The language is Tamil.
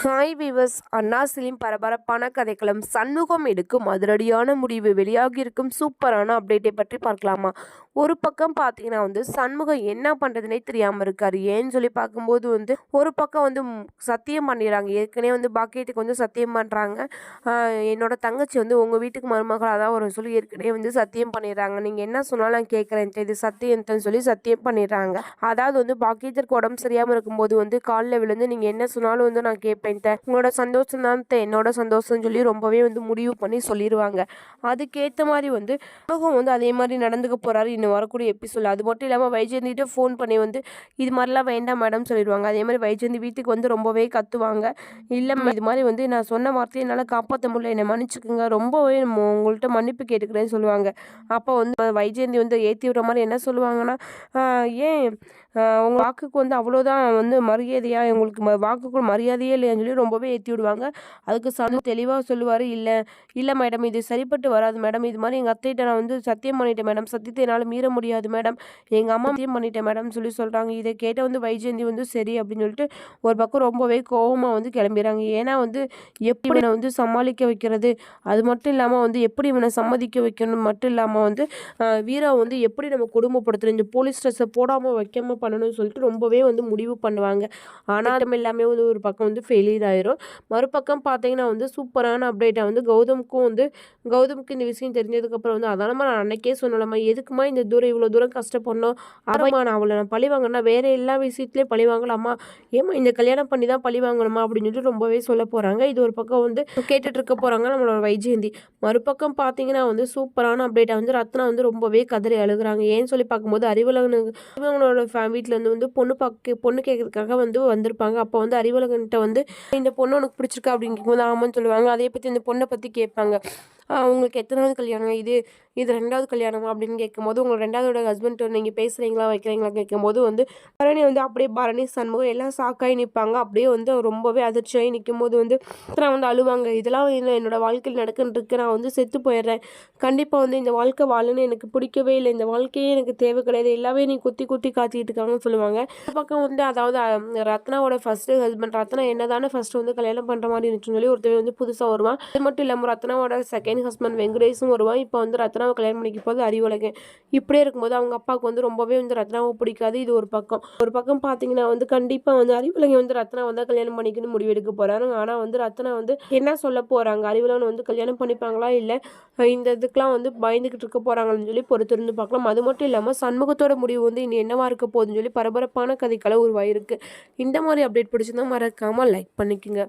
ஹாய் விவஸ் அண்ணா சிலிம் பரபரப்பான கதைக்களம் சண்முகம் எடுக்கும் அதிரடியான முடிவு வெளியாகியிருக்கும் சூப்பரான அப்டேட்டை பற்றி பார்க்கலாமா? ஒரு பக்கம் பார்த்தீங்கன்னா வந்து சண்முகம் என்ன பண்ணுறதுனே தெரியாமல் இருக்காரு. ஏன்னு சொல்லி பார்க்கும்போது வந்து ஒரு பக்கம் வந்து சத்தியம் பண்ணிடுறாங்க. ஏற்கனவே வந்து பாக்கியத்துக்கு வந்து சத்தியம் பண்ணுறாங்க என்னோட தங்கச்சி வந்து உங்கள் வீட்டுக்கு மருமகளாக தான் வரும் சொல்லி ஏற்கனவே வந்து சத்தியம் பண்ணிடுறாங்க. நீங்கள் என்ன சொன்னாலும் நான் கேட்குறேன். இது சத்தியம்னு சொல்லி சத்தியம் பண்ணிடுறாங்க. அதாவது வந்து பாக்கியத்திற்கு உடம்பு சரியாமல் இருக்கும்போது வந்து காலில் விழுந்து நீங்கள் என்ன சொன்னாலும் வந்து நான் கேட்பேன் இருப்பேன்ட்ட உங்களோட சந்தோஷம் தான் என்னோட சந்தோஷம்னு சொல்லி ரொம்பவே வந்து முடிவு பண்ணி சொல்லிடுவாங்க அதுக்கேற்ற மாதிரி வந்து சண்முகம் வந்து அதே மாதிரி நடந்துக்க போகிறாரு இன்னும் வரக்கூடிய எபிசோட் அது மட்டும் இல்லாமல் வைஜெயந்திட்ட ஃபோன் பண்ணி வந்து இது மாதிரிலாம் வேண்டாம் மேடம் சொல்லிடுவாங்க அதே மாதிரி வைஜெயந்தி வீட்டுக்கு வந்து ரொம்பவே கத்துவாங்க. இல்லை இது மாதிரி வந்து நான் சொன்ன வார்த்தையை என்னால் காப்பாற்ற முடியல. என்னை மன்னிச்சுக்குங்க. ரொம்பவே உங்கள்கிட்ட மன்னிப்பு கேட்டுக்கிறேன்னு சொல்லுவாங்க. அப்போ வந்து வைஜெயந்தி வந்து ஏற்றி விடுற மாதிரி என்ன சொல்லுவாங்கன்னா ஏன் அவங்க வாக்குக்கு வந்து அவ்வளோதான் வந்து மரியாதையாக உங்களுக்கு ம- மரியாதையே இல்லையான்னு சொல்லி ரொம்பவே ஏற்றி விடுவாங்க. அதுக்கு சனு தெளிவாக சொல்லுவார் இல்லை இல்லை மேடம் இது சரிப்பட்டு வராது மேடம். இது மாதிரி எங்கள் அத்தைகிட்ட நான் வந்து சத்தியம் பண்ணிட்டேன் மேடம். சத்தியத்தை என்னால் மீற முடியாது மேடம். எங்கள் அம்மா சத்தியம் பண்ணிட்டேன் மேடம் சொல்லி சொல்கிறாங்க இதை கேட்ட வந்து வைஜெயந்தி வந்து சரி அப்படின்னு சொல்லிட்டு ஒரு பக்கம் ரொம்பவே கோவமாக வந்து கிளம்பிடுறாங்க ஏன்னா வந்து எப்படி இவனை வந்து சமாளிக்க வைக்கிறது? அது மட்டும் இல்லாமல் வந்து எப்படி இவனை சம்மதிக்க வைக்கணும்? மட்டும் இல்லாமல் வந்து வீரா வந்து எப்படி நம்ம குடும்பப்படுத்துகிறோம் இந்த போலீஸ் ட்ரெஸ்ஸை போடாமல் வைக்காமல் பண்ணணும்னு சொல்லிட்டு ரொம்பவே வந்து முடிவு பண்ணுவாங்க. ஆனால் எல்லாமே வந்து ஒரு பக்கம் வந்து ஃபெயிலியர் ஆயிரும் மறுபக்கம் பார்த்தீங்கன்னா வந்து சூப்பரான அப்டேட்டை வந்து கௌதமுக்கும் வந்து கௌதமுக்கு இந்த விஷயம் தெரிஞ்சதுக்கப்புறம் வந்து அதனால நான் அன்னைக்கே சொன்னலாமா எதுக்குமா இந்த தூரம் இவ்வளோ தூரம் கஷ்டப்படணும்? அவமா நான் அவளை நான் பழி வாங்கினா வேறு எல்லா விஷயத்துலேயும் பழி வாங்கலாமா ஏம்மா இந்த கல்யாணம் பண்ணி தான் பழி வாங்கணுமா? அப்படின்னு சொல்லிட்டு ரொம்பவே சொல்ல போகிறாங்க இது ஒரு பக்கம் வந்து கேட்டுட்டு இருக்க போகிறாங்க நம்மளோட வைஜெயந்தி. மறுபக்கம் பார்த்தீங்கன்னா வந்து சூப்பரான அப்டேட்டை வந்து ரத்னா வந்து ரொம்பவே கதறி அழுகுறாங்க. ஏன்னு சொல்லி பார்க்கும்போது அறிவழகனுக்கு அறிவழகனோட ஃபே வீட்டிலேருந்து வந்து பொண்ணு பார்க்க பொண்ணு கேட்கறதுக்காக வந்து வந்திருப்பாங்க. அப்போ வந்து அறிவலகன்கிட்ட வந்து இந்த பொண்ணு உனக்கு பிடிச்சிருக்கா? அப்படின்னு கேட்கும்போது ஆமான்னு சொல்லுவாங்க. அதே பற்றி இந்த பொண்ணை பற்றி கேட்பாங்க. அவங்களுக்கு உங்களுக்கு எத்தனாவது கல்யாணம் இது இது ரெண்டாவது கல்யாணமா அப்படின்னு கேட்கும்போது உங்கள் ரெண்டாவதோட ஹஸ்பண்ட் நீங்கள் பேசுகிறீங்களா வைக்கிறீங்களா கேட்கும்போது வந்து பரணி வந்து அப்படியே பரணி சண்முகம் எல்லாம் சாக்காகி நிற்பாங்க அப்படியே வந்து ரொம்பவே அதிர்ச்சியாகி நிற்கும் போது வந்து நான் வந்து அழுவாங்க. இதெல்லாம் என்னோட வாழ்க்கையில் நடக்குன்னுருக்கு நான் வந்து செத்து போயிடுறேன். கண்டிப்பாக வந்து இந்த வாழ்க்கை வாழன்னு எனக்கு பிடிக்கவே இல்லை. இந்த வாழ்க்கையே எனக்கு தேவை கிடையாது. எல்லாமே நீ குத்தி குத்தி காத்திட்டு இருக்காங்கன்னு சொல்லுவாங்க. பக்கம் வந்து அதாவது ரத்னாவோட ஃபஸ்ட்டு ஹஸ்பண்ட் ரத்னா என்னதானே ஃபஸ்ட்டு வந்து கல்யாணம் பண்ணுற மாதிரி இருந்துச்சுன்னு சொல்லி ஒருத்தர் வந்து புதுசாக வருவான். அது மட்டும் இல்லாமல் ரத்னாவோட செகண்ட் ஹஸ்பண்ட் வெங்கடேஷும் வருவான். இப்போ வந்து ரத்னா ரத்னாவை கல்யாணம் பண்ணிக்க போது அறிவுலகு இப்படியே இருக்கும்போது அவங்க அப்பாவுக்கு வந்து ரொம்பவே வந்து ரத்னாவை பிடிக்காது. இது ஒரு பக்கம். ஒரு பக்கம் பார்த்தீங்கன்னா வந்து கண்டிப்பாக வந்து அறிவுலகை வந்து ரத்னா வந்து கல்யாணம் பண்ணிக்கணும் முடிவெடுக்க போகிறாரு ஆனால் வந்து ரத்னா வந்து என்ன சொல்ல போகிறாங்க அறிவுலகன் வந்து கல்யாணம் பண்ணிப்பாங்களா? இல்லை இந்த இதுக்கெலாம் வந்து பயந்துக்கிட்டு இருக்க போகிறாங்கன்னு சொல்லி பொறுத்திருந்து பார்க்கலாம் அது மட்டும் இல்லாமல் சண்முகத்தோட முடிவு வந்து இனி என்னவா இருக்க போகுதுன்னு சொல்லி பரபரப்பான கதைக்களை உருவாயிருக்கு. இந்த மாதிரி அப்டேட் பிடிச்சிருந்தா மறக்காமல் லைக் பண்ணிக்கோங்க.